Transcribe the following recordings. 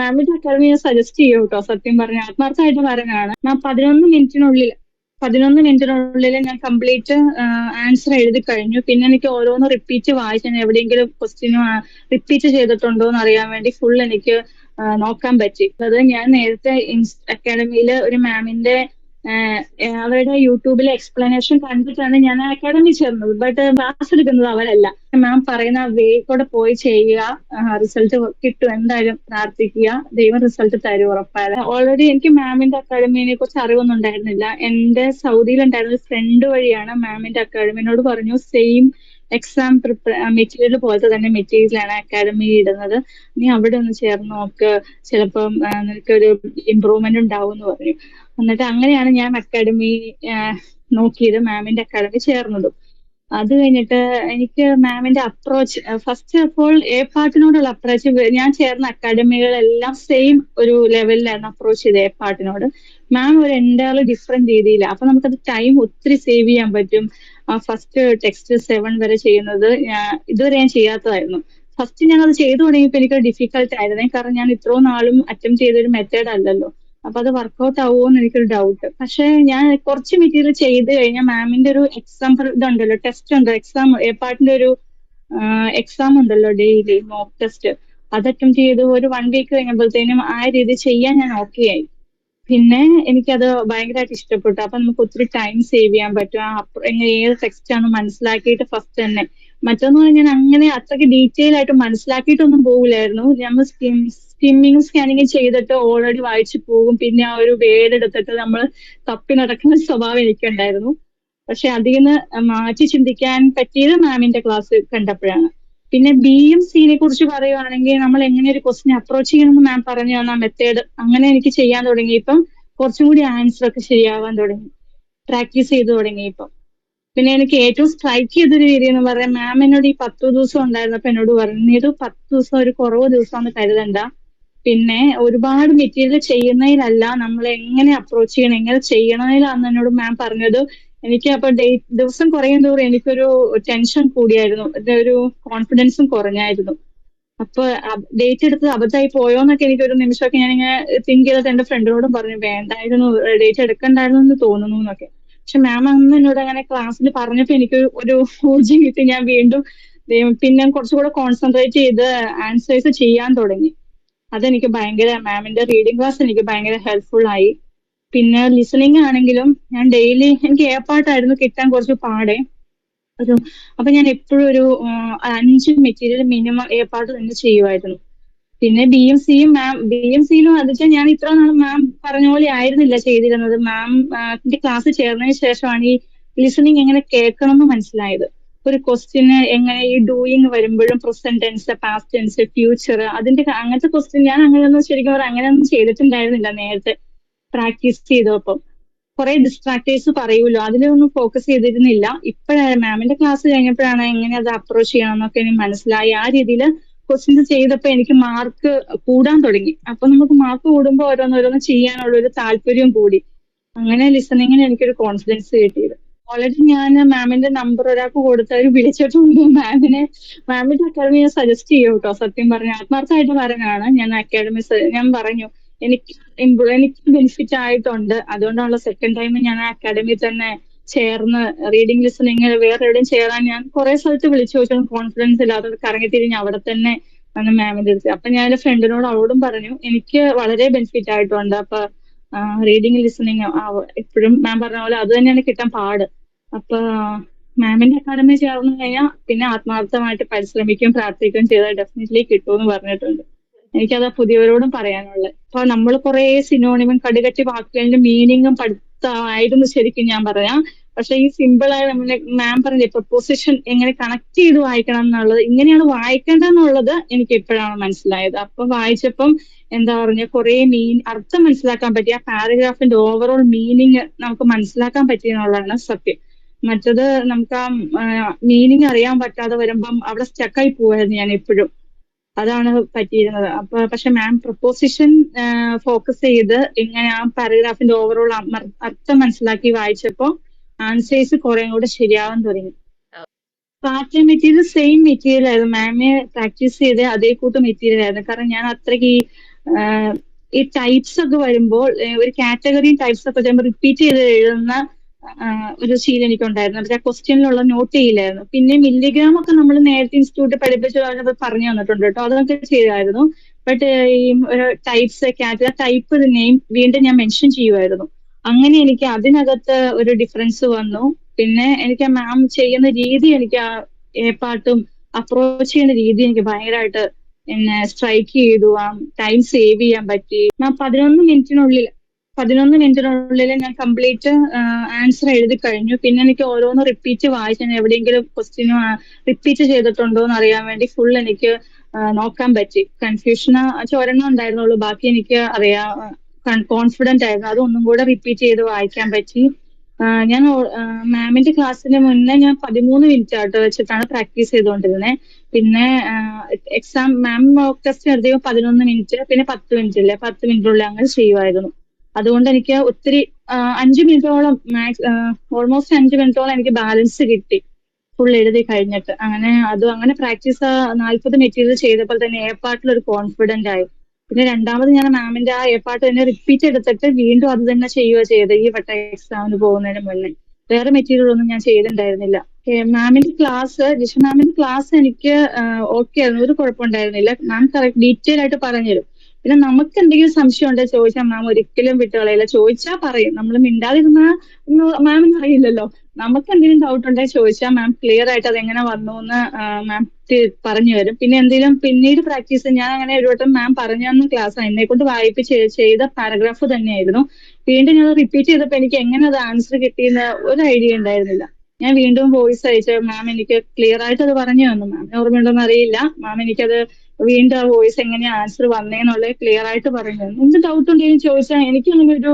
മാമിന്റെ അക്കാദമി ഞാൻ സജസ്റ്റ് ചെയ്യും കേട്ടോ സത്യം പറഞ്ഞ. ആത്മാർത്ഥമായിട്ട് പറഞ്ഞാണ് ഞാൻ പതിനൊന്ന് മിനിറ്റിനുള്ളിൽ പതിനൊന്ന് മിനിറ്റിനുള്ളിൽ ഞാൻ കംപ്ലീറ്റ് ആൻസർ എഴുതി കഴിഞ്ഞു. പിന്നെ എനിക്ക് ഓരോന്ന് റിപ്പീറ്റ് വായിച്ചു എവിടെയെങ്കിലും ക്വസ്റ്റ്യനും റിപ്പീറ്റ് ചെയ്തിട്ടുണ്ടോ എന്ന് അറിയാൻ വേണ്ടി ഫുൾ എനിക്ക് നോക്കാൻ പറ്റി. അത് ഞാൻ നേരത്തെ അക്കാഡമിയിൽ ഒരു മാമിന്റെ അവരുടെ യൂട്യൂബിലെ എക്സ്പ്ലനേഷൻ കണ്ടിട്ടാണ് ഞാൻ അക്കാഡമി ചേർന്നത്. ബട്ട് ക്ലാസ് എടുക്കുന്നത് അവരല്ല. മാം പറയുന്ന വേ കൂടെ പോയി ചെയ്യുക റിസൾട്ട് കിട്ടും. എന്തായാലും പ്രാർത്ഥിക്കുക. ദൈവം റിസൾട്ട് തരും ഉറപ്പാണ് ഓൾറെഡി എനിക്ക് മാമിന്റെ അക്കാഡമിനെ കുറിച്ച് അറിവൊന്നും ഉണ്ടായിരുന്നില്ല. എന്റെ സൗദിയിലുണ്ടായിരുന്ന ഫ്രണ്ട് വഴിയാണ് മാമിന്റെ അക്കാഡമിനോട് പറഞ്ഞു സെയിം എക്സാം മെറ്റീരിയൽ പോലത്തെ തന്നെ മെറ്റീരിയലാണ് അക്കാഡമി ഇടുന്നത്. നീ അവിടെ ഒന്ന് ചേർന്ന് നോക്ക്. ചിലപ്പം നിനക്കൊരു ഇമ്പ്രൂവ്മെന്റ് ഉണ്ടാവും എന്ന് പറഞ്ഞു. എന്നിട്ട് അങ്ങനെയാണ് ഞാൻ അക്കാഡമി നോക്കിയത് മാമിന്റെ അക്കാഡമി ചേർന്നതും. അത് കഴിഞ്ഞിട്ട് എനിക്ക് മാമിന്റെ approach first of all a പാട്ടിനോടുള്ള approach ഞാൻ ചേർന്ന അക്കാഡമികളെല്ലാം സെയിം ഒരു ലെവലിലായിരുന്നു അപ്രോച്ച് ചെയ്ത് എ പാട്ടിനോട്. മാം ഒരു എന്റയർലി ഡിഫറെന്റ് രീതിയിൽ അപ്പൊ നമുക്കത് ടൈം ഒത്തിരി സേവ് ചെയ്യാൻ പറ്റും. ഫസ്റ്റ് ടെക്സ്റ്റ് സെവൻ വരെ ചെയ്യുന്നത് ഇതുവരെ ഞാൻ ചെയ്യാത്തതായിരുന്നു. ഫസ്റ്റ് ഞാൻ അത് ചെയ്തു തുടങ്ങിയപ്പോൾ എനിക്ക് ഡിഫിക്കൽട്ട് ആയിരുന്നേ. കാരണം ഞാൻ ഇത്രയും നാളും അറ്റംപ്റ്റ് ചെയ്തൊരു മെത്തേഡ് അല്ലല്ലോ. അപ്പൊ അത് വർക്കൗട്ട് ആവുമോ എന്ന് എനിക്കൊരു ഡൗട്ട് പക്ഷെ ഞാൻ കുറച്ച് മെറ്റീരിയൽ ചെയ്ത് കഴിഞ്ഞാൽ മാമിന്റെ ഒരു എക്സാം ഇതുണ്ടല്ലോ ടെസ്റ്റ് ഉണ്ട്? എക്സാം എ പാർട്ടിന്റെ ഒരു എക്സാം ഉണ്ടല്ലോ ഡെയിലി മോക്ക് ടെസ്റ്റ് അത് അറ്റംപ്റ്റ് ചെയ്ത് ഒരു വൺ വീക്ക് കഴിഞ്ഞപ്പോഴത്തേനും ആ രീതി ചെയ്യാൻ ഞാൻ ഓക്കെ ആയി. പിന്നെ എനിക്കത് ഭയങ്കരമായിട്ട് ഇഷ്ടപ്പെട്ടു. അപ്പൊ നമുക്ക് ഒത്തിരി ടൈം സേവ് ചെയ്യാൻ പറ്റും. എങ്ങനെ ഏത് ടെക്സ്റ്റ് ആണ് മനസ്സിലാക്കിയിട്ട് ഫസ്റ്റ് തന്നെ. മറ്റൊന്ന് പറഞ്ഞാൽ ഞാൻ അങ്ങനെ അത്രയ്ക്ക് ഡീറ്റെയിൽ ആയിട്ട് മനസ്സിലാക്കിയിട്ടൊന്നും പോകില്ലായിരുന്നു നമ്മൾ സ്കിമ്മിങ് സ്കാനിങ് ചെയ്തിട്ട് ഓൾറെഡി വായിച്ചു പോകും. പിന്നെ ആ ഒരു വേഡ് എടുത്തിട്ട് നമ്മൾ തപ്പി നടക്കുന്ന സ്വഭാവം എനിക്കുണ്ടായിരുന്നു. പക്ഷെ അതിൽ നിന്ന് മാറ്റി ചിന്തിക്കാൻ പറ്റിയത് മാമിന്റെ ക്ലാസ് കണ്ടപ്പോഴാണ്. പിന്നെ ബി എം സിനെ കുറിച്ച് പറയുവാണെങ്കിൽ നമ്മൾ എങ്ങനെ ഒരു ക്വസ്റ്റിനെ അപ്രോച്ച് ചെയ്യണമെന്ന് മാം പറഞ്ഞു തന്ന മെത്തേഡ് അങ്ങനെ എനിക്ക് ചെയ്യാൻ തുടങ്ങി ഇപ്പം കുറച്ചും കൂടി ആൻസർ ഒക്കെ ശരിയാവാൻ തുടങ്ങി. പ്രാക്ടീസ് ചെയ്തു തുടങ്ങി ഇപ്പം പിന്നെ എനിക്ക് ഏറ്റവും സ്ട്രൈക്ക് ചെയ്തൊരു രീതി എന്ന് പറയാൻ മാം എന്നോട് ഈ പത്ത് ദിവസം ഉണ്ടായിരുന്നപ്പോ എന്നോട് പറഞ്ഞു "നീ പത്ത് ദിവസം ഒരു കുറവ് ദിവസമാണെന്ന് കരുതണ്ട. പിന്നെ ഒരുപാട് മെറ്റീരിയൽ ചെയ്യുന്നതിലല്ല നമ്മൾ എങ്ങനെ അപ്രോച്ച് ചെയ്യണം എങ്ങനെ ചെയ്യണതിലാന്ന് എന്നോട് മാം പറഞ്ഞത്. എനിക്ക് അപ്പൊ ഡേറ്റ് ദിവസം കുറയും തോറും എനിക്കൊരു ടെൻഷൻ കൂടിയായിരുന്നു. ഒരു കോൺഫിഡൻസും കുറഞ്ഞായിരുന്നു. അപ്പൊ ഡേറ്റ് എടുത്തത് അബദ്ധമായി പോയോന്നൊക്കെ എനിക്ക് ഒരു നിമിഷമൊക്കെ ഇങ്ങനെ തിങ്ക് ചെയ്തിട്ട് എന്റെ ഫ്രണ്ടിനോടും പറഞ്ഞു വേണ്ടായിരുന്നു ഡേറ്റ് എടുക്കണ്ടായിരുന്നു എന്ന് തോന്നുന്നു എന്നൊക്കെ. പക്ഷെ മാം അന്ന് എന്നോട് അങ്ങനെ ക്ലാസ്സിൽ പറഞ്ഞപ്പോ എനിക്ക് ഒരു ഊർജം കിട്ടി. ഞാൻ വീണ്ടും പിന്നെ കുറച്ചുകൂടെ കോൺസെൻട്രേറ്റ് ചെയ്ത് ആൻസേഴ്സ് ചെയ്യാൻ തുടങ്ങി. അതെനിക്ക് ഭയങ്കര മാമിന്റെ റീഡിങ് ക്ലാസ് എനിക്ക് ഭയങ്കര ഹെൽപ്ഫുൾ ആയി. പിന്നെ ലിസണിങ് ആണെങ്കിലും ഞാൻ ഡെയിലി എനിക്ക് എ പാട്ടായിരുന്നു കിട്ടാൻ കുറച്ച് പാടെ. അപ്പൊ ഞാൻ എപ്പോഴും ഒരു അഞ്ച് മെറ്റീരിയൽ മിനിമം ഏ പാട്ട് തന്നെ ചെയ്യുമായിരുന്നു. പിന്നെ ബി എം സിയും മാം ബി എം സിയിലും അത് വെച്ചാൽ ഞാൻ ഇത്ര നാൾ മാം പറഞ്ഞ പോലെ ആയിരുന്നില്ല ചെയ്തിരുന്നത്. മാം ക്ലാസ് ചേർന്നതിന് ശേഷമാണ് ഈ ലിസണിങ് എങ്ങനെ കേൾക്കണം എന്ന് മനസ്സിലായത്. ഒരു ക്വസ്റ്റ്യന് എങ്ങനെ ഈ ഡൂയിങ് വരുമ്പോഴും present tense past tense future അതിന്റെ അങ്ങനത്തെ ക്വസ്റ്റ്യൻ ഞാൻ അങ്ങനെയൊന്നും ശരിക്കും പറഞ്ഞാൽ അങ്ങനെയൊന്നും ചെയ്തിട്ടുണ്ടായിരുന്നില്ല നേരത്തെ. പ്രാക്ടീസ് ചെയ്തപ്പം കുറെ ഡിസ്ട്രാക്ടേഴ്സ് പറയുമല്ലോ അതിലൊന്നും ഫോക്കസ് ചെയ്തിരുന്നില്ല. ഇപ്പോഴാണ് മാമിന്റെ ക്ലാസ് കഴിഞ്ഞപ്പോഴാണ് എങ്ങനെ അത് അപ്രോച്ച് ചെയ്യണം എന്നൊക്കെ എനിക്ക് മനസ്സിലായി. ആ രീതിയിൽ ക്വസ്റ്റ്യൻസ് ചെയ്തപ്പോൾ എനിക്ക് മാർക്ക് കൂടാൻ തുടങ്ങി. അപ്പൊ നമുക്ക് മാർക്ക് കൂടുമ്പോൾ ഓരോന്നോരോന്ന് ചെയ്യാനുള്ള ഒരു താല്പര്യം കൂടി. അങ്ങനെ ലിസണിങ്ങിന് എനിക്കൊരു കോൺഫിഡൻസ് കിട്ടിയത്. ഓൾറെഡി ഞാൻ മാമിന്റെ നമ്പർ ഒരാൾക്ക് കൊടുത്തവർ വിളിച്ചിട്ടുണ്ട്. മാമിനെ മാമിന്റെ അക്കാഡമി ഞാൻ സജസ്റ്റ് ചെയ്യും കേട്ടോ സത്യം പറഞ്ഞ. ആത്മാർത്ഥമായിട്ട് പറഞ്ഞാണ് ഞാൻ അക്കാഡമി ഞാൻ പറഞ്ഞു. എനിക്ക് എനിക്ക് ബെനിഫിറ്റ് ആയിട്ടുണ്ട്. അതുകൊണ്ടാണല്ലോ സെക്കൻഡ് ടൈം ഞാൻ അക്കാഡമി തന്നെ ചേർന്ന് റീഡിംഗ് ലിസണിങ് വേറെ എവിടെയും ചേരാൻ ഞാൻ കുറെ സ്ഥലത്ത് വിളിച്ചു. ചോദിച്ചു കോൺഫിഡൻസ് ഇല്ലാതെ കറങ്ങി തിരിഞ്ഞ് അവിടെ തന്നെ വന്ന് മാമിന്റെ അടുത്ത്. അപ്പൊ ഞാൻ എന്റെ ഫ്രണ്ടിനോട് അവളോടും പറഞ്ഞു എനിക്ക് വളരെ ബെനിഫിറ്റ് ആയിട്ടുണ്ട്. അപ്പൊ റീഡിംഗ് ലിസണിങ് എപ്പോഴും മാം പറഞ്ഞ പോലെ അത് തന്നെയാണ് കിട്ടാൻ പാട്. അപ്പൊ മാമിന്റെ അക്കാഡമി ചേർന്ന് കഴിഞ്ഞാൽ പിന്നെ ആത്മാർത്ഥമായിട്ട് പരിശ്രമിക്കുകയും പ്രാർത്ഥിക്കുകയും ചെയ്താൽ ഡെഫിനറ്റ്ലി കിട്ടുമെന്ന് പറഞ്ഞിട്ടുണ്ട്. എനിക്കത് പുതിയവരോടും പറയാനുള്ളത്. അപ്പൊ നമ്മൾ കുറെ സിനോണിമും കടുകട്ടി വാക്കുകളുടെ മീനിങ്ങും പഠിത്തമായിരുന്നു ശരിക്കും ഞാൻ പറയാം പക്ഷെ ഈ സിമ്പിൾ ആയി നമ്മളെ മാം പറഞ്ഞില്ലേ പ്രൊപ്പോസിഷൻ എങ്ങനെ കണക്ട് ചെയ്ത് വായിക്കണം എന്നുള്ളത് ഇങ്ങനെയാണ് വായിക്കേണ്ടതെന്നുള്ളത് എനിക്ക് ഇപ്പോഴാണ് മനസ്സിലായത്. അപ്പൊ വായിച്ചപ്പം എന്താ പറഞ്ഞ കുറെ മീൻ അർത്ഥം മനസ്സിലാക്കാൻ പറ്റിയ ആ പാരഗ്രാഫിന്റെ ഓവറോൾ മീനിങ് നമുക്ക് മനസ്സിലാക്കാൻ പറ്റിയെന്നുള്ളതാണ് സത്യം. മറ്റത് നമുക്ക് ആ മീനിങ് അറിയാൻ പറ്റാതെ വരുമ്പം അവിടെ സ്റ്റക്കായി പോവായിരുന്നു ഞാൻ എപ്പോഴും. അതാണ് പറ്റിയിരുന്നത്. അപ്പൊ പക്ഷെ മാം പ്രപ്പോസിഷൻ ഫോക്കസ് ചെയ്ത് ഇങ്ങനെ ആ പാരഗ്രാഫിന്റെ ഓവറോൾ അർത്ഥം മനസ്സിലാക്കി വായിച്ചപ്പോ ആൻസേഴ്സ് കുറെ കൂടെ ശരിയാവാൻ തുടങ്ങി. പാർട്ടി മെറ്റീരിയൽ സെയിം മെറ്റീരിയൽ ആയിരുന്നു. മാമിനെ പ്രാക്ടീസ് ചെയ്ത് അതേ കൂട്ട് മെറ്റീരിയൽ ആയിരുന്നു. കാരണം ഞാൻ അത്രയ്ക്ക് ഈ ഈ ടൈപ്സ് ഒക്കെ വരുമ്പോൾ ഒരു കാറ്റഗറിയും ടൈപ്സ് ഒക്കെ വരുമ്പോൾ റിപ്പീറ്റ് ചെയ്ത് എഴുതുന്ന ഒരു ശീലം എനിക്കുണ്ടായിരുന്നു. പക്ഷെ ആ ക്വസ്റ്റ്യനിലുള്ള നോട്ട് ചെയ്യില്ലായിരുന്നു. പിന്നെ മില്ലിഗ്രാം ഒക്കെ നമ്മൾ നേരത്തെ ഇൻസ്റ്റിറ്റ്യൂട്ടിൽ പഠിപ്പിച്ചു പറഞ്ഞു തന്നിട്ടുണ്ട് കേട്ടോ. അതൊക്കെ ചെയ്തായിരുന്നു. ബട്ട് ഈ ഒരു ടൈപ്സ് കാറ്റ ടൈപ്പ് നെയിം വീണ്ടും ഞാൻ മെൻഷൻ ചെയ്യുമായിരുന്നു അങ്ങനെ എനിക്ക് അതിനകത്ത് ഒരു ഡിഫറൻസ് വന്നു. പിന്നെ എനിക്ക് ആ മാം ചെയ്യുന്ന രീതി എനിക്ക് ആ പാട്ടും അപ്രോച്ച് ചെയ്യുന്ന രീതി എനിക്ക് ഭയങ്കരമായിട്ട് എന്നെ സ്ട്രൈക്ക് ചെയ്തു. ആ ടൈം സേവ് ചെയ്യാൻ പറ്റി. ഞാൻ പതിനൊന്ന് മിനിറ്റിനുള്ളിൽ പതിനൊന്ന് മിനിറ്റിനുള്ളിൽ ഞാൻ കംപ്ലീറ്റ് ആൻസർ എഴുതി കഴിഞ്ഞു. പിന്നെ എനിക്ക് ഓരോന്ന് റിപ്പീറ്റ് വായിച്ച് എവിടെയെങ്കിലും ക്വസ്റ്റ്യൻ റിപ്പീറ്റ് ചെയ്തിട്ടുണ്ടോ എന്ന് അറിയാൻ വേണ്ടി ഫുൾ എനിക്ക് നോക്കാൻ പറ്റി. കൺഫ്യൂഷൻ ഒരെണ്ണം ഉണ്ടായിരുന്നുള്ളൂ. ബാക്കി എനിക്ക് അറിയാം. കോൺഫിഡന്റ് ആയിരുന്നു. ഒന്നും കൂടെ റിപ്പീറ്റ് ചെയ്ത് വായിക്കാൻ പറ്റി. ഞാൻ മാമിന്റെ ക്ലാസ്സിന് മുന്നേ ഞാൻ പതിമൂന്ന് മിനിറ്റ് ആട്ടോ വെച്ചിട്ടാണ് പ്രാക്ടീസ് ചെയ്തുകൊണ്ടിരുന്നത് പിന്നെ എക്സാം മാം ടെസ്റ്റ് നടത്തിയപ്പോൾ പതിനൊന്ന് മിനിറ്റ് പിന്നെ പത്ത് മിനിറ്റ് ഇല്ലേ? പത്ത് മിനിറ്റുള്ളിൽ അങ്ങനെ ചെയ്യുമായിരുന്നു അതുകൊണ്ട് എനിക്ക് ഒത്തിരി അഞ്ച് മിനിറ്റോളം മാക്സ് ഓൾമോസ്റ്റ് അഞ്ച് മിനിറ്റോളം എനിക്ക് ബാലൻസ് കിട്ടി. ഫുൾ എഴുതി കഴിഞ്ഞിട്ട്. അങ്ങനെ അത് അങ്ങനെ പ്രാക്ടീസ് നാൽപ്പത് മെറ്റീരിയൽ ചെയ്തപ്പോൾ തന്നെ എ പാർട്ടിൽ ഒരു കോൺഫിഡന്റ് ആയി. പിന്നെ രണ്ടാമത് ഞാൻ മാമിന്റെ ആ എ പാർട്ട് തന്നെ റിപ്പീറ്റ് എടുത്തിട്ട് വീണ്ടും അത് തന്നെ ചെയ്യുക ചെയ്ത് ഈ വട്ട എക്സാമിന് പോകുന്നതിന് മുന്നേ. വേറെ മെറ്റീരിയൽ ഒന്നും ഞാൻ ചെയ്തിട്ടുണ്ടായിരുന്നില്ല. മാമിന്റെ ക്ലാസ് ജിഷ മാമിന്റെ ക്ലാസ് എനിക്ക് ഓക്കെ ആയിരുന്നു. ഒരു കുഴപ്പമുണ്ടായിരുന്നില്ല. മാം കറക്റ്റ് ഡീറ്റെയിൽ ആയിട്ട് പറഞ്ഞുതരും. പിന്നെ നമുക്ക് എന്തെങ്കിലും സംശയം ഉണ്ടോ ചോദിച്ചാൽ മാം ഒരിക്കലും വിട്ടുകളയില്ല. ചോദിച്ചാൽ പറയും. നമ്മൾ മിണ്ടാതിരുന്നാ മാമിന് അറിയില്ലല്ലോ. നമുക്ക് എന്തെങ്കിലും ഡൗട്ട് ഉണ്ടെങ്കിൽ ചോദിച്ചാൽ മാം ക്ലിയർ ആയിട്ട് അതെങ്ങനെ വന്നു എന്ന് മാം പറഞ്ഞു തരും. പിന്നെ എന്തെങ്കിലും പിന്നീട് പ്രാക്ടീസ് ഞാൻ അങ്ങനെ ഒരു വട്ടം മാം പറഞ്ഞു തന്ന ക്ലാസ് എന്നെ കൊണ്ട് വായിപ്പിച്ച് ചെയ്ത പാരഗ്രാഫ് തന്നെയായിരുന്നു. വീണ്ടും ഞാൻ റിപ്പീറ്റ് ചെയ്തപ്പോൾ എനിക്ക് എങ്ങനെ അത് ആൻസർ കിട്ടിയെന്ന് ഒരു ഐഡിയ ഉണ്ടായിരുന്നില്ല. ഞാൻ വീണ്ടും വോയിസ് അയച്ചു മാം എനിക്ക് ക്ലിയർ ആയിട്ട് അത് പറഞ്ഞു തന്നു. മാമിന് ഓർമ്മയുണ്ടോന്ന് അറിയില്ല. മാം എനിക്കത് വീണ്ടും ആ വോയിസ് എങ്ങനെയാ ആൻസർ വന്നേന്നുള്ളത് ക്ലിയർ ആയിട്ട് പറഞ്ഞു തന്നു. എന്ത് ഡൗട്ട് ഉണ്ടെങ്കിലും ചോദിച്ചാൽ എനിക്ക് അങ്ങനെ ഒരു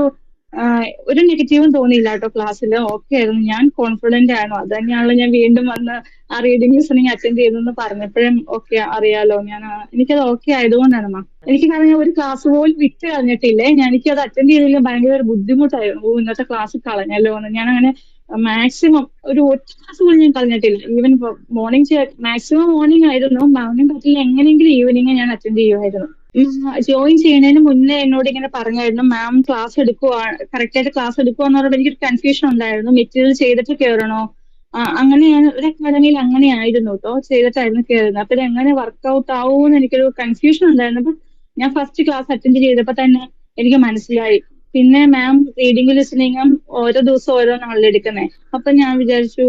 ഒരു നെഗറ്റീവും തോന്നിയില്ല കേട്ടോ ക്ലാസ്സിൽ ഓക്കെ ആയിരുന്നു. ഞാൻ കോൺഫിഡന്റ് ആയിരുന്നു. അത് തന്നെയാണല്ലോ ഞാൻ വീണ്ടും വന്ന് ആ റീഡിംഗ് ലിസണിങ് അറ്റൻഡ് ചെയ്തെന്ന് പറഞ്ഞപ്പോഴും ഓക്കെ അറിയാലോ. ഞാൻ എനിക്കത് ഓക്കെ ആയതുകൊണ്ടാണ് മാം എനിക്ക് കാരണം ഒരു ക്ലാസ് പോലും വിറ്റ് കളഞ്ഞിട്ടില്ലേ. ഞാൻ എനിക്കത് അറ്റൻഡ് ചെയ്തില്ലെങ്കിൽ ഭയങ്കര ഒരു ബുദ്ധിമുട്ടായിരുന്നു. ഇന്നത്തെ ക്ലാസ് കളഞ്ഞല്ലോ എന്ന്. ഞാൻ അങ്ങനെ മാക്സിമം ഒരു ഒറ്റ ക്ലാസ് പോലും ഞാൻ കളഞ്ഞിട്ടില്ല. ഈവൻ മോർണിംഗ് മാക്സിമം മോർണിംഗ് ആയിരുന്നു. മോർണിംഗ് പറ്റില്ല എങ്ങനെയെങ്കിലും ഈവനിങ് ഞാൻ അറ്റൻഡ് ചെയ്യുമായിരുന്നു. ജോയിൻ ചെയ്യുന്നതിന് മുന്നേ എന്നോട് ഇങ്ങനെ പറഞ്ഞായിരുന്നു മാം ക്ലാസ് എടുക്കുവാ കറക്റ്റ് ആയിട്ട് ക്ലാസ് എടുക്കുവാന്ന് പറയുമ്പോൾ എനിക്കൊരു കൺഫ്യൂഷൻ ഉണ്ടായിരുന്നു. മെറ്റീരിയൽ ചെയ്തിട്ട് കയറണോ അങ്ങനെ ഞാൻ ഒരു അക്കാദമിയിൽ അങ്ങനെ ആയിരുന്നു കേട്ടോ ചെയ്തിട്ടായിരുന്നു കയറുന്നത് അപ്പൊ എങ്ങനെ വർക്ക്ഔട്ട് ആവുമെന്ന് എനിക്കൊരു കൺഫ്യൂഷൻ ഉണ്ടായിരുന്നു. അപ്പൊ ഞാൻ ഫസ്റ്റ് ക്ലാസ് അറ്റൻഡ് ചെയ്തപ്പോ തന്നെ എനിക്ക് മനസ്സിലായി. പിന്നെ മാം റീഡിംഗ് ലിസണിങ്ങും ഓരോ ദിവസം ഓരോന്നാണല്ലോ എടുക്കുന്നത് അപ്പൊ ഞാൻ വിചാരിച്ചു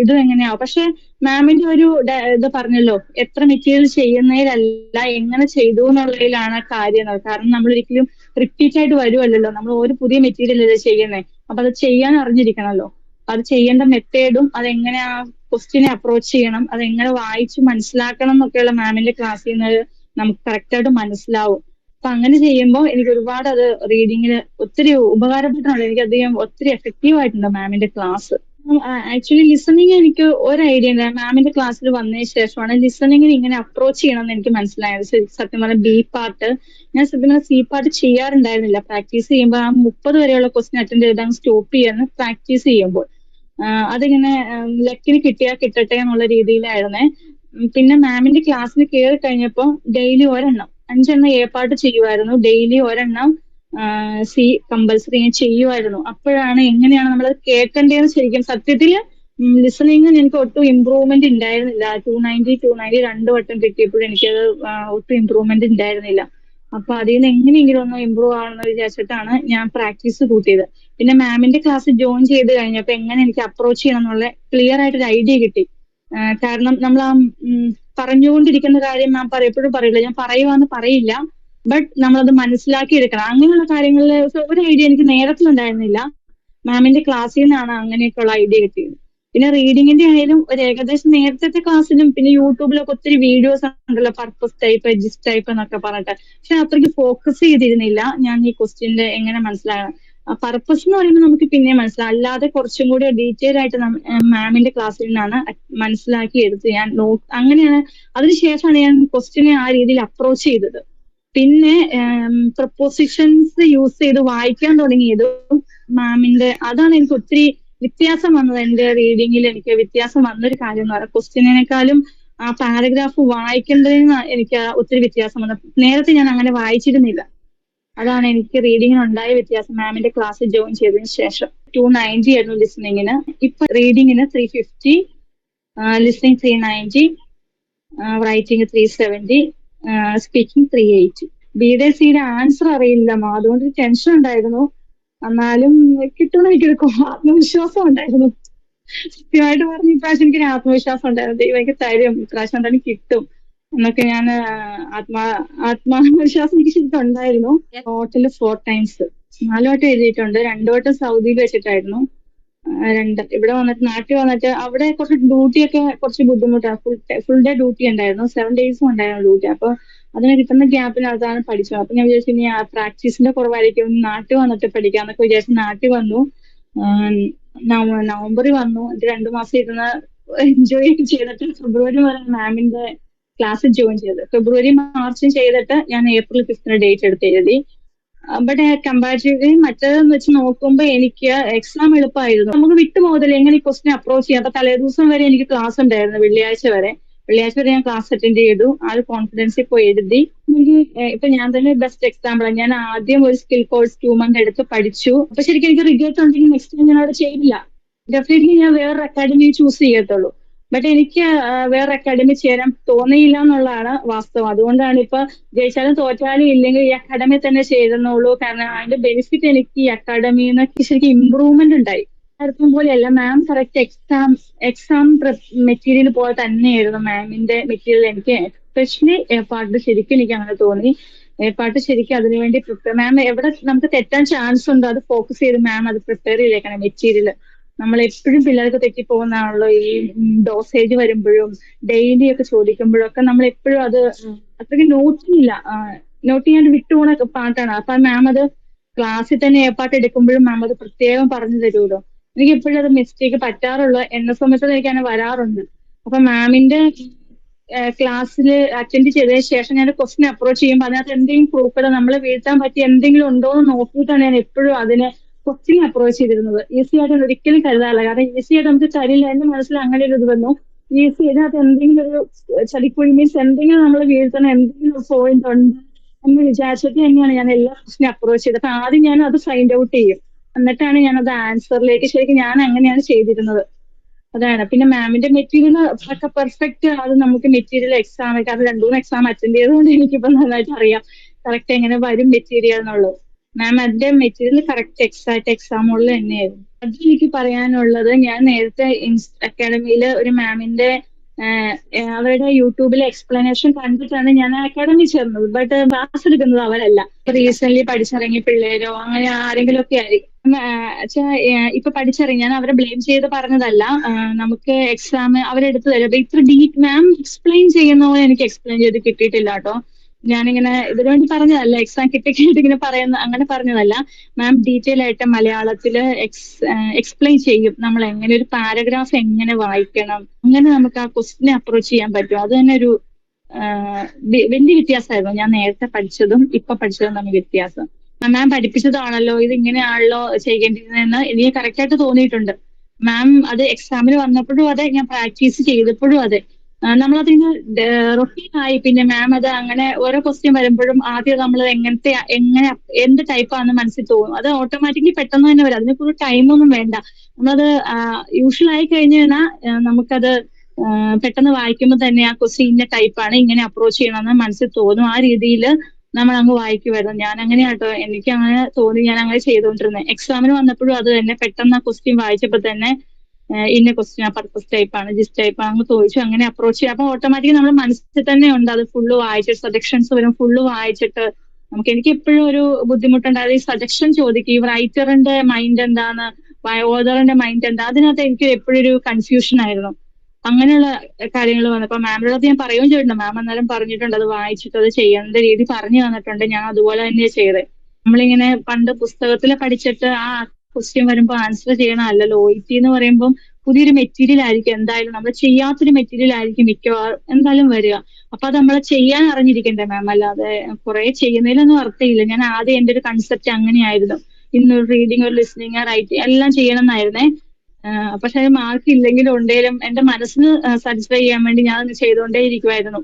ഇത് എങ്ങനെയാ പക്ഷെ മാമിന്റെ ഒരു ഇത് പറഞ്ഞല്ലോ എത്ര മെറ്റീരിയൽ ചെയ്യുന്നതിലല്ല എങ്ങനെ ചെയ്തു എന്നുള്ളതിലാണ് കാര്യം കാരണം നമ്മൾ ഒരിക്കലും റിപ്പീറ്റ് ആയിട്ട് വരുമല്ലോ നമ്മൾ ഒരു പുതിയ മെറ്റീരിയൽ അല്ലേ ചെയ്യുന്നത് അപ്പൊ അത് ചെയ്യാൻ അറിഞ്ഞിരിക്കണമല്ലോ അത് ചെയ്യേണ്ട മെത്തേഡും അതെങ്ങനെ ആ ക്വസ്റ്റിനെ അപ്രോച്ച് ചെയ്യണം അതെങ്ങനെ വായിച്ച് മനസ്സിലാക്കണം എന്നൊക്കെയുള്ള മാമിന്റെ ക്ലാസ്സിൽ നിന്ന് നമുക്ക് കറക്റ്റ് ആയിട്ട് മനസ്സിലാവും. അപ്പൊ അങ്ങനെ ചെയ്യുമ്പോൾ എനിക്ക് ഒരുപാട് അത് റീഡിങ്ങിന് ഒത്തിരി ഉപകാരപ്പെട്ടിട്ടുണ്ട്. എനിക്ക് അധികം ഒത്തിരി എഫക്റ്റീവ് ആയിട്ടുണ്ട് മാമിന്റെ ക്ലാസ് ആക്ച്വലി ലിസണിങ് എനിക്ക് ഒരു ഐഡിയ ഉണ്ട്. മാമിന്റെ ക്ലാസ്സിൽ വന്നതിന് ശേഷമാണ് ലിസണിങ്ങിന് ഇങ്ങനെ അപ്രോച്ച് ചെയ്യണം എന്ന് എനിക്ക് മനസ്സിലായത്. സത്യം പറഞ്ഞ ബി പാർട്ട് ഞാൻ സത്യം പറഞ്ഞ സി പാർട്ട് ചെയ്യാറുണ്ടായിരുന്നില്ല. പ്രാക്ടീസ് ചെയ്യുമ്പോൾ ആ മുപ്പത് വരെയുള്ള ക്വസ്റ്റ്യൻ അറ്റൻഡ് ചെയ്താൽ സ്റ്റോപ്പ് ചെയ്യാന്ന് പ്രാക്ടീസ് ചെയ്യുമ്പോൾ. അതിങ്ങനെ ലക്കിന് കിട്ടിയാൽ കിട്ടട്ടെ എന്നുള്ള രീതിയിലായിരുന്നേ. പിന്നെ മാമിന്റെ ക്ലാസ്സിന് കയറി കഴിഞ്ഞപ്പോൾ ഡെയിലി ഒരെണ്ണം. അഞ്ചെണ്ണം എ പാർട്ട് ചെയ്യുമായിരുന്നു ഡെയിലി ഒരെണ്ണം സി കമ്പൽസറി ഞാൻ ചെയ്യുമായിരുന്നു അപ്പോഴാണ് എങ്ങനെയാണ് നമ്മൾ കേൾക്കേണ്ടതെന്ന് ശരിക്കും സത്യത്തിൽ ലിസണിങ്ങിന് എനിക്ക് ഒട്ടും ഇമ്പ്രൂവ്മെന്റ് ഉണ്ടായിരുന്നില്ല ടു നയന്റി ടു നയന്റി രണ്ട് വട്ടം കിട്ടിയപ്പോഴും എനിക്കത് ഒട്ടും ഇമ്പ്രൂവ്മെന്റ് ഉണ്ടായിരുന്നില്ല അപ്പൊ അതിൽ നിന്ന് എങ്ങനെയെങ്കിലും ഒന്ന് ഇമ്പ്രൂവ് ആവണമെന്ന് വിചാരിച്ചിട്ടാണ് ഞാൻ പ്രാക്ടീസ് കൂട്ടിയത്. പിന്നെ മാമിന്റെ ക്ലാസ് ജോയിൻ ചെയ്ത് കഴിഞ്ഞപ്പോൾ എങ്ങനെ എനിക്ക് അപ്രോച്ച് ചെയ്യണം എന്നുള്ള ക്ലിയർ ആയിട്ടൊരു ഐഡിയ കിട്ടി. കാരണം നമ്മൾ ആ പറഞ്ഞുകൊണ്ടിരിക്കുന്ന കാര്യം മാം എപ്പോഴും പറയില്ല. ഞാൻ പറയുവാന്ന് പറയില്ല. ബട്ട് നമ്മളത് മനസ്സിലാക്കി എടുക്കണം അങ്ങനെയുള്ള കാര്യങ്ങളിൽ ഒരു ഐഡിയ എനിക്ക് നേരത്തിലുണ്ടായിരുന്നില്ല. മാമിന്റെ ക്ലാസ്സിൽ നിന്നാണ് അങ്ങനെയൊക്കെയുള്ള ഐഡിയ കിട്ടിയത്. പിന്നെ റീഡിങ്ങിന്റെ ആയാലും ഒരു ഏകദേശം നേരത്തെ ക്ലാസ്സിലും പിന്നെ യൂട്യൂബിലൊക്കെ ഒത്തിരി വീഡിയോസ് ഉണ്ടല്ലോ. പർപ്പസ് ടൈപ്പ് എഡ്ജസ്റ്റ് ടൈപ്പ് എന്നൊക്കെ പറഞ്ഞിട്ട്. പക്ഷെ അത്രയ്ക്ക് ഫോക്കസ് ചെയ്തിരുന്നില്ല. ഞാൻ ഈ ക്വസ്റ്റ്യന്റെ എങ്ങനെ മനസ്സിലാകണം പർപ്പസ് എന്ന് പറയുമ്പോൾ നമുക്ക് പിന്നെ മനസ്സിലാവും അല്ലാതെ കുറച്ചും കൂടി ഡീറ്റെയിൽ ആയിട്ട് മാമിന്റെ ക്ലാസ്സിൽ നിന്നാണ് മനസ്സിലാക്കി എടുത്ത് ഞാൻ നോ അങ്ങനെയാണ്. അതിനുശേഷമാണ് ഞാൻ ക്വസ്റ്റിനെ ആ രീതിയിൽ അപ്രോച്ച് ചെയ്തത്. പിന്നെ പ്രപ്പോസിഷൻസ് യൂസ് ചെയ്ത് വായിക്കാൻ തുടങ്ങിയതും മാമിന്റെ അതാണ് എനിക്ക് ഒത്തിരി വ്യത്യാസം വന്നത്. എന്റെ റീഡിങ്ങിൽ എനിക്ക് വ്യത്യാസം വന്നൊരു കാര്യം എന്ന് പറയാം. ക്വസ്റ്റിനേക്കാളും ആ പാരഗ്രാഫ് വായിക്കേണ്ടതെന്ന് എനിക്ക് ഒത്തിരി വ്യത്യാസം വന്നു നേരത്തെ ഞാൻ അങ്ങനെ വായിച്ചിരുന്നില്ല. അതാണ് എനിക്ക് റീഡിങ്ങിന് ഉണ്ടായ വ്യത്യാസം മാമിന്റെ ക്ലാസ് ജോയിൻ ചെയ്തതിന് ശേഷം. ടു നയന്റി ആയിരുന്നു ലിസണിങ്ങിന് ഇപ്പൊ റീഡിങ്ങിന് three fifty listening three ninety writing three seventy speaking three eighty B ബിയുടെ സിയുടെ ആൻസർ അറിയില്ല അതുകൊണ്ട് ടെൻഷൻ ഉണ്ടായിരുന്നു. എന്നാലും കിട്ടുമെന്ന് എടുക്കും ആത്മവിശ്വാസം ഉണ്ടായിരുന്നു. സത്യമായിട്ട് പറഞ്ഞ ഇപ്രാവശ്യം എനിക്ക് ആത്മവിശ്വാസം ഉണ്ടായിരുന്നു. ദൈവം എനിക്ക് തരും. ഇപ്രാവശ്യം എന്തായാലും കിട്ടും. എന്നൊക്കെ ഞാൻ ആത്മാ ആത്മവിശ്വാസം എനിക്ക് ശരിക്കും ഉണ്ടായിരുന്നു. ടോട്ടൽ ഫോർ ടൈംസ് നാല് വട്ടം എഴുതിയിട്ടുണ്ട്. രണ്ടു വട്ടം സൗദിയിൽ വെച്ചിട്ടായിരുന്നു. രണ്ട്. ഇവിടെ വന്നിട്ട് നാട്ടിൽ വന്നിട്ട് അവിടെ കുറച്ച് ഡ്യൂട്ടിയൊക്കെ കുറച്ച് ബുദ്ധിമുട്ടാണ് ഫുൾ ഫുൾ ഡേ ഡ്യൂട്ടി ഉണ്ടായിരുന്നു. സെവൻ ഡേയ്സും ഉണ്ടായിരുന്നു ഡ്യൂട്ടി അപ്പൊ അതിന് കിട്ടുന്ന ഗ്യാപ്പിനകത്താണ് പഠിച്ചത്. അപ്പൊ ഞാൻ വിചാരിച്ചു ഇനി ആ പ്രാക്ടീസിന്റെ കുറവായിരിക്കും. നാട്ടിൽ വന്നിട്ട് പഠിക്കാന്നൊക്കെ വിചാരിച്ചു നാട്ടിൽ വന്നു. നവംബറിൽ വന്നു. രണ്ടു മാസം ഇരുന്ന് എൻജോയ് ചെയ്തിട്ട് ഫെബ്രുവരി വരെ മാമിന്റെ ക്ലാസ് ജോയിൻ ചെയ്തത്. ഫെബ്രുവരി മാർച്ചും ചെയ്തിട്ട് ഞാൻ ഏപ്രിൽ ഫിഫ്തിന് ഡേറ്റ് എടുത്ത് എഴുതി. ബട്ട് കമ്പാരിറ്റീവ്ലി മറ്റേതെന്ന് വെച്ച് നോക്കുമ്പോൾ എനിക്ക് എക്സാം എളുപ്പമായിരുന്നു. നമുക്ക് വിട്ടുപോകത്തില്ല. എങ്ങനെ ഈ ക്വസ്റ്റിനെ അപ്രോച്ച് ചെയ്യാം? അപ്പൊ തലേദിവസം വരെ എനിക്ക് ക്ലാസ് ഉണ്ടായിരുന്നു വെള്ളിയാഴ്ച വരെ. വെള്ളിയാഴ്ച വരെ ഞാൻ ക്ലാസ് അറ്റൻഡ് ചെയ്തു. ആ ഒരു കോൺഫിഡൻസിൽ പോയി എഴുതി. എനിക്ക് ഇപ്പൊ ഞാൻ തന്നെ ബെസ്റ്റ് എക്സാമ്പിൾ ആണ്. ഞാൻ ആദ്യം ഒരു സ്കിൽ കോഴ്സ് ടു മന്ത് എടുത്ത് പഠിച്ചു. അപ്പൊ ശരിക്കും എനിക്ക് റിഗ്രറ്റ് ഉണ്ടെങ്കിൽ നെക്സ്റ്റ് ടൈം ഞാൻ അവിടെ ചെയ്യില്ല. ഡെഫിനറ്റ്ലി ഞാൻ വേറൊരു അക്കാഡമി ചൂസ് ചെയ്യത്തുള്ളൂ. ബട്ട് എനിക്ക് വേറെ അക്കാഡമി ചേരാൻ തോന്നിയില്ല എന്നുള്ളതാണ് വാസ്തവം. അതുകൊണ്ടാണ് ഇപ്പൊ ജയിച്ചാലും തോറ്റാലും ഇല്ലെങ്കിൽ ഈ അക്കാഡമി തന്നെ ചേരുന്നുള്ളൂ. കാരണം അതിന്റെ ബെനിഫിറ്റ് എനിക്ക് ഈ അക്കാഡമിന്ന് ശരിക്കും ഇമ്പ്രൂവ്മെന്റ് ഉണ്ടായി. ആർക്കും പോലെയല്ല ma'am correct exam exam material പോലെ തന്നെയായിരുന്നു മാമിന്റെ മെറ്റീരിയൽ എനിക്ക് എസ്പെഷ്യലി പാട്ട് ശരിക്കും എനിക്ക് അങ്ങനെ തോന്നി. പാട്ട് ശരിക്കും അതിനുവേണ്ടി പ്രിപ്പയർ മാം എവിടെ നമുക്ക് തെറ്റാൻ ചാൻസ് ഉണ്ടോ? അത് ഫോക്കസ് ചെയ്ത് മാം അത് പ്രിപ്പയർ ചെയ്തേക്കണം മെറ്റീരിയൽ നമ്മൾ എപ്പോഴും പിള്ളേർക്ക് തെറ്റിപ്പോകുന്നതാണല്ലോ ഈ ഡോസേജ് വരുമ്പോഴും ഡെയിലി ഒക്കെ ചോദിക്കുമ്പോഴും ഒക്കെ നമ്മൾ എപ്പോഴും അത് അത്രയ്ക്ക് നോട്ട് ഇല്ല നോട്ട് ചെയ്യാൻ വിട്ടുപോണ പാട്ടാണ്. അപ്പൊ മാം അത് ക്ലാസ്സിൽ തന്നെ പാട്ട് എടുക്കുമ്പോഴും മാം അത് പ്രത്യേകം പറഞ്ഞു തരുമല്ലോ. എനിക്ക് എപ്പോഴും അത് മിസ്റ്റേക്ക് പറ്റാറുള്ള. എന്നെ സംബന്ധിച്ചത് എനിക്ക് അങ്ങനെ വരാറുണ്ട്. അപ്പൊ മാമിന്റെ ക്ലാസ്സിൽ അറ്റൻഡ് ചെയ്തതിന് ശേഷം ഞാൻ ക്വസ്റ്റിനെ അപ്രോച്ച് ചെയ്യുമ്പോൾ അതിനകത്ത് എന്തെങ്കിലും പ്രൂഫുകൾ നമ്മളെ വീഴ്ത്താൻ പറ്റിയ എന്തെങ്കിലും ഉണ്ടോ എന്ന് നോക്കിയിട്ടാണ് ഞാൻ എപ്പോഴും അതിനെ ക്വസ്റ്റ്യൻ അപ്രോച്ച് ചെയ്തിരുന്നത്. ഈസി ആയിട്ട് ഒരിക്കലും കരുതാറില്ല. കാരണം ഈസി ആയിട്ട് നമുക്ക് തരില്ല എന്റെ മനസ്സിൽ അങ്ങനെ ഒരു ഇത് വന്നു. ഈസി ഇതിനകത്ത് എന്തെങ്കിലും ഒരു ചളിക്കുഴി മീൻസ് എന്തെങ്കിലും നമ്മൾ വീഴ്ത്തണം എന്തെങ്കിലും ഒരു പോയിന്റ് ഉണ്ട് എന്ന് വിചാരിച്ചിട്ട് തന്നെയാണ് ഞാൻ എല്ലാ പ്രശ്നം അപ്രോച്ച് ചെയ്തത്. അപ്പൊ ആദ്യം ഞാൻ അത് ഫൈൻഡ് ഔട്ട് ചെയ്യും. എന്നിട്ടാണ് ഞാൻ അത് ആൻസറിലേക്ക് ശരിക്കും ഞാൻ അങ്ങനെയാണ് ചെയ്തിരുന്നത്. അതാണ്. പിന്നെ മാമിന്റെ മെറ്റീരിയൽ ഒക്കെ പെർഫെക്റ്റ് അത് നമുക്ക് മെറ്റീരിയൽ എക്സാം അത് രണ്ടു മൂന്ന് എക്സാം അറ്റൻഡ് ചെയ്തുകൊണ്ട് എനിക്കിപ്പോ നന്നായിട്ട് അറിയാം. കറക്റ്റ് എങ്ങനെ വരും മെറ്റീരിയൽ എന്നുള്ളത്. മാം അതിന്റെ മെറ്റീരിയൽ കറക്റ്റ് എക്സാക്ട് എക്സാമുകളിൽ തന്നെയായിരുന്നു. അത് എനിക്ക് പറയാനുള്ളത് ഞാൻ നേരത്തെ അക്കാഡമിയിൽ ഒരു മാമിന്റെ അവരുടെ യൂട്യൂബിൽ എക്സ്പ്ലനേഷൻ കണ്ടിട്ടാണ് ഞാൻ അക്കാഡമി ചേർന്നത്. ബട്ട് ക്ലാസ് എടുക്കുന്നത് അവരല്ല. റീസെന്റ് പഠിച്ചിറങ്ങിയ പിള്ളേരോ അങ്ങനെ ആരെങ്കിലും ഒക്കെ ആയിരിക്കും ഇപ്പൊ പഠിച്ചിറങ്ങി. ഞാൻ അവരെ ബ്ലെയിം ചെയ്ത് പറഞ്ഞതല്ല. നമുക്ക് എക്സാം അവരെടുത്ത് തരും. ഇത്ര ഡീറ്റ് മാം എക്സ്പ്ലെയിൻ ചെയ്യുന്ന പോലെ എനിക്ക് എക്സ്പ്ലെയിൻ ചെയ്ത് കിട്ടിയിട്ടില്ല കേട്ടോ. ഞാനിങ്ങനെ ഇതിനു വേണ്ടി പറഞ്ഞതല്ല എക്സാം കിട്ടി കിട്ടിക്കിട്ട് ഇങ്ങനെ പറയുന്ന അങ്ങനെ പറഞ്ഞതല്ല. മാം ഡീറ്റെയിൽ ആയിട്ട് മലയാളത്തിൽ എക്സ് എക്സ്പ്ലെയിൻ ചെയ്യും. നമ്മൾ എങ്ങനെ ഒരു പാരഗ്രാഫ് എങ്ങനെ വായിക്കണം. അങ്ങനെ നമുക്ക് ആ ക്വസ്റ്റിനെ അപ്രോച്ച് ചെയ്യാൻ പറ്റും. അത് തന്നെ ഒരു വലിയ വ്യത്യാസമായിരുന്നു. ഞാൻ നേരത്തെ പഠിച്ചതും ഇപ്പൊ പഠിച്ചതും തമ്മിൽ വ്യത്യാസം. മാം പഠിപ്പിച്ചതാണല്ലോ. ഇത് ഇങ്ങനെയാണല്ലോ ചെയ്യേണ്ടിയിരുന്നതെന്ന് എനിക്ക് കറക്റ്റ് ആയിട്ട് തോന്നിയിട്ടുണ്ട്. മാം അത് എക്സാമിന് വന്നപ്പോഴും അതെ ഞാൻ പ്രാക്ടീസ് ചെയ്തപ്പോഴും അതെ. നമ്മളതിന് റൊട്ടീനായി പിന്നെ മാം അത് അങ്ങനെ ഓരോ ക്വസ്റ്റ്യൻ വരുമ്പോഴും ആദ്യം നമ്മൾ എങ്ങനത്തെ എങ്ങനെ എന്ത് ടൈപ്പാണെന്ന് മനസ്സിൽ തോന്നും. അത് ഓട്ടോമാറ്റിക്കലി പെട്ടെന്ന് തന്നെ വരും. അതിന് ടൈമൊന്നും വേണ്ട. നമ്മളത് യൂഷ്വൽ ആയി കഴിഞ്ഞു കഴിഞ്ഞാൽ നമുക്കത് പെട്ടെന്ന് വായിക്കുമ്പോൾ തന്നെ ആ ക്വസ്റ്റ്യൻ ഇന്ന ടൈപ്പാണ് ഇങ്ങനെ അപ്രോച്ച് ചെയ്യണമെന്ന് മനസ്സിൽ തോന്നും. ആ രീതിയിൽ നമ്മൾ അങ്ങ് വായിക്കുമായിരുന്നു ഞാൻ അങ്ങനെ കേട്ടോ എനിക്ക് അങ്ങനെ തോന്നി ഞാൻ അങ്ങനെ ചെയ്തുകൊണ്ടിരുന്നത് എക്സാമിന് വന്നപ്പോഴും അത് തന്നെ പെട്ടെന്ന് ആ ക്വസ്റ്റ്യൻ വായിച്ചപ്പോൾ തന്നെ ഇന്ന ക്വസ്റ്റ്യൻ ആ പർപ്പസ് ടൈപ്പ് ആണ് ജിസ് ടൈപ്പ് ആണ് ചോദിച്ചു. അങ്ങനെ അപ്രോച്ച് ചെയ്യാം. അപ്പൊ ഓട്ടോമാറ്റിക് നമ്മുടെ മനസ്സിൽ തന്നെ ഉണ്ട്. അത് ഫുള്ള് വായിച്ചിട്ട് സജക്ഷൻസ് വരും. ഫുള്ള് വായിച്ചിട്ട് നമുക്ക് എനിക്ക് എപ്പോഴും ഒരു ബുദ്ധിമുട്ടുണ്ടായത് ഈ സജഷൻ ചോദിക്കും. ഈ റൈറ്ററിന്റെ മൈൻഡ് എന്താണ് ഓതറിന്റെ മൈൻഡ് എന്താ? അതിനകത്ത് എനിക്ക് എപ്പോഴും ഒരു കൺഫ്യൂഷൻ ആയിരുന്നു. അങ്ങനെയുള്ള കാര്യങ്ങൾ വന്നപ്പോ മാമിനോട് അത് ഞാൻ പറയുകയും ചെയ്തിട്ടുണ്ട്. മാം എന്നാലും പറഞ്ഞിട്ടുണ്ട്. അത് വായിച്ചിട്ട് അത് ചെയ്യേണ്ട രീതി പറഞ്ഞു തന്നിട്ടുണ്ട്. ഞാൻ അതുപോലെ തന്നെയാണ് ചെയ്തത് നമ്മളിങ്ങനെ പണ്ട് പുസ്തകത്തിൽ പഠിച്ചിട്ട് ആ ക്വസ്റ്റ്യൻ വരുമ്പോൾ ആൻസർ ചെയ്യണം. അല്ലല്ലോ ഒ ടി എന്ന് പറയുമ്പോൾ പുതിയൊരു മെറ്റീരിയൽ ആയിരിക്കും. എന്തായാലും നമ്മൾ ചെയ്യാത്തൊരു മെറ്റീരിയൽ ആയിരിക്കും മിക്കവാറും എന്തായാലും വരിക. അപ്പൊ അത് നമ്മളെ ചെയ്യാൻ അറിഞ്ഞിരിക്കണ്ടേ മാം അല്ലാതെ കുറെ ചെയ്യുന്നതിലൊന്നും അർത്ഥമില്ല ഞാൻ ആദ്യം എന്റെ ഒരു കൺസെപ്റ്റ് അങ്ങനെയായിരുന്നു. ഇന്ന് റീഡിങ് ഒരു ലിസ്ണിങ് റൈറ്റിംഗ് എല്ലാം ചെയ്യണം എന്നായിരുന്നേ പക്ഷെ മാർക്ക് ഇല്ലെങ്കിലും ഉണ്ടെങ്കിലും എന്റെ മനസ്സിന് സാറ്റിസ്ഫൈ ചെയ്യാൻ വേണ്ടി ഞാൻ ചെയ്തുകൊണ്ടേ ഇരിക്കുമായിരുന്നു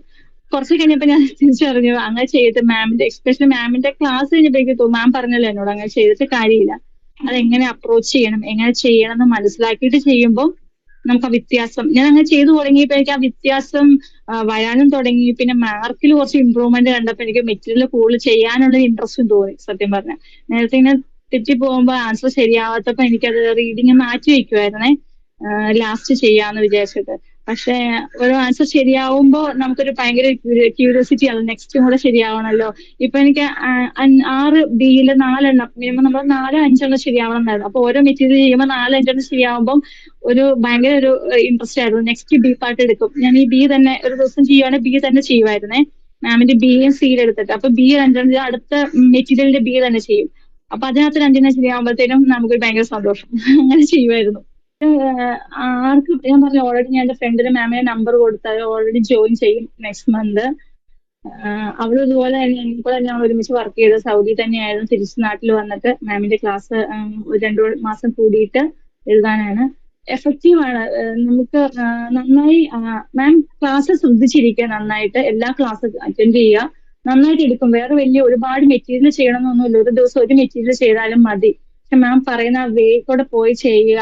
കുറച്ച് കഴിഞ്ഞപ്പോ ഞാൻ തിരിച്ചറിഞ്ഞു. അങ്ങനെ ചെയ്തിട്ട് മാമിന്റെ എക്സ്പെഷ്യലി മാമിന്റെ ക്ലാസ് കഴിഞ്ഞപ്പോഴേക്കും മാം പറഞ്ഞല്ലോ എന്നോട് അങ്ങനെ ചെയ്തിട്ട് കാര്യമില്ല. അതെങ്ങനെ അപ്രോച്ച് ചെയ്യണം എങ്ങനെ ചെയ്യണം എന്ന് മനസ്സിലാക്കിയിട്ട് ചെയ്യുമ്പോൾ നമുക്ക് ആ വ്യത്യാസം ഞാൻ അങ്ങനെ ചെയ്തു തുടങ്ങിയപ്പോ എനിക്ക് ആ വ്യത്യാസം വരാനും തുടങ്ങി. പിന്നെ മാർക്കിൽ കുറച്ച് ഇമ്പ്രൂവ്മെന്റ് കണ്ടപ്പോ എനിക്ക് മെറ്റീരിയൽ കൂടുതൽ ചെയ്യാനുള്ള ഇൻട്രസ്റ്റും തോന്നി സത്യം പറഞ്ഞാൽ. നേരത്തെ ഇങ്ങനെ തെറ്റി പോകുമ്പോ ആൻസർ ശരിയാവാത്തപ്പോ എനിക്കത് റീഡിങ് മാറ്റി വെക്കുമായിരുന്നേ ലാസ്റ്റ് ചെയ്യാന്ന് വിചാരിച്ചിട്ട്. പക്ഷെ ഒരു ആൻസർ ശരിയാവുമ്പോ നമുക്കൊരു ഭയങ്കര ക്യൂരിയോസിറ്റി ആണ്. നെക്സ്റ്റും കൂടെ ശരിയാവണല്ലോ. ഇപ്പൊ എനിക്ക് ആറ് ബിയിൽ നാലെണ്ണം. മിനിമം നമ്മൾ നാലോ അഞ്ചെണ്ണം ശരിയാവണം എന്നായിരുന്നു. അപ്പൊ ഓരോ മെറ്റീരിയൽ ചെയ്യുമ്പോൾ നാലോ അഞ്ചെണ്ണം ശരിയാവുമ്പോൾ ഒരു ഭയങ്കര ഒരു ഇൻട്രസ്റ്റ് ആയിരുന്നു. നെക്സ്റ്റ് ബി പാർട്ട് എടുക്കും. ഞാൻ ഈ ബി തന്നെ ഒരു ദിവസം ചെയ്യുവാണെങ്കിൽ ബി തന്നെ ചെയ്യുമായിരുന്നേ മാമിന്റെ ബിയും സിയിൽ എടുത്തിട്ട്. അപ്പൊ ബി രണ്ടെണ്ണം അടുത്ത മെറ്റീരിയലിന്റെ ബി തന്നെ ചെയ്യും. അപ്പൊ അതിനകത്ത് രണ്ടിനെ ശരിയാവുമ്പോഴത്തേനും നമുക്ക് ഭയങ്കര സന്തോഷം. അങ്ങനെ ചെയ്യുമായിരുന്നു ആർക്ക് ഞാൻ പറഞ്ഞു ഓൾറെഡി ഞാൻ എന്റെ ഫ്രണ്ടിന് മാമിനെ നമ്പർ കൊടുത്തത് ഓൾറെഡി ജോയിൻ ചെയ്യും നെക്സ്റ്റ് മന്ത് അവളും ഇതുപോലെ തന്നെ എനിക്ക് കൂടെ ഞാൻ ഒരുമിച്ച് വർക്ക് ചെയ്ത സൗദി തന്നെയായിരുന്നു തിരിച്ച് നാട്ടിൽ വന്നിട്ട് മാമിന്റെ ക്ലാസ് ഒരു രണ്ടു മാസം കൂടിയിട്ട് എഴുതാനാണ്. എഫക്റ്റീവ് ആണ്. നമുക്ക് നന്നായി മാം ക്ലാസ് ശ്രദ്ധിച്ചിരിക്കുക നന്നായിട്ട്. എല്ലാ ക്ലാസ് അറ്റൻഡ് ചെയ്യുക. നന്നായിട്ട് എടുക്കും. വേറെ വലിയ ഒരുപാട് മെറ്റീരിയൽ ചെയ്യണമെന്നൊന്നുമില്ല. ഒരു ദിവസം ഒരു മെറ്റീരിയൽ ചെയ്താലും മതി. മാം പറയുന്ന വേ കൂടെ പോയി ചെയ്യുക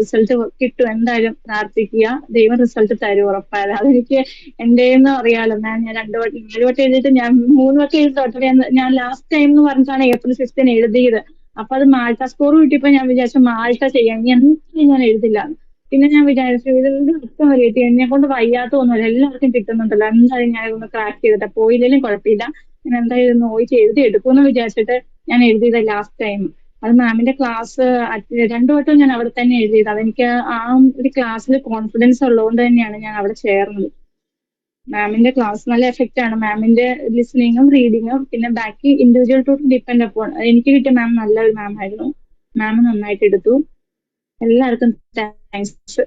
റിസൾട്ട് കിട്ടും. എന്തായാലും പ്രാർത്ഥിക്കുക. ദൈവം റിസൾട്ട് തരും ഉറപ്പായാലും അതെനിക്ക് എന്റെയെന്ന് അറിയാലോ മാം ഞാൻ രണ്ടു വട്ടം ഏഴ് വട്ടം എഴുതിയിട്ട് ഞാൻ മൂന്ന് വട്ടം എഴുതി ഞാൻ ലാസ്റ്റ് ടൈം എന്ന് പറഞ്ഞിട്ടാണ് ഏപ്രിൽ സിക്സ്റ്റിന് എഴുതിയത്. അപ്പൊ അത് മാൾട്ട സ്കോർ കിട്ടിയപ്പോ ഞാൻ വിചാരിച്ചു മാൾട്ട ചെയ്യാം. ഇനി എന്തായാലും ഞാൻ എഴുതില്ല. പിന്നെ ഞാൻ വിചാരിച്ചു ഇതിന്റെ ഒട്ടും അറിയത്തി എന്നെ കൊണ്ട് വയ്യാത്ത ഒന്നുമില്ല എല്ലാവർക്കും കിട്ടുന്നുണ്ടല്ലോ. എന്തായാലും ഞാൻ ഒന്ന് ക്രാക്ക് ചെയ്തിട്ട് പോയില്ലെങ്കിലും കുഴപ്പമില്ല. ഞാൻ എന്തായാലും നോയിച്ച് എഴുതി എടുക്കുമെന്ന് വിചാരിച്ചിട്ട് ഞാൻ എഴുതിയത് ലാസ്റ്റ് ടൈം അത് മാമിന്റെ ക്ലാസ് രണ്ടു വട്ടവും ഞാൻ അവിടെ തന്നെ എഴുതിയത്. അതെനിക്ക് ആ ഒരു ക്ലാസ്സിൽ കോൺഫിഡൻസ് ഉള്ളതുകൊണ്ട് തന്നെയാണ് ഞാൻ അവിടെ ചേർന്നത്. മാമിന്റെ ക്ലാസ് നല്ല എഫക്റ്റ് ആണ്. മാമിന്റെ ലിസണിങ്ങും റീഡിങ്ങും പിന്നെ ബാക്കി ഇൻഡിവിജ്വൽ ടു ഡിപ്പെൻഡ് അപ്പോൾ എനിക്ക് കിട്ടിയ മാം നല്ലൊരു മാം ആയിരുന്നു. മാം നന്നായിട്ട് എടുത്തു. എല്ലാവർക്കും താങ്ക്സ്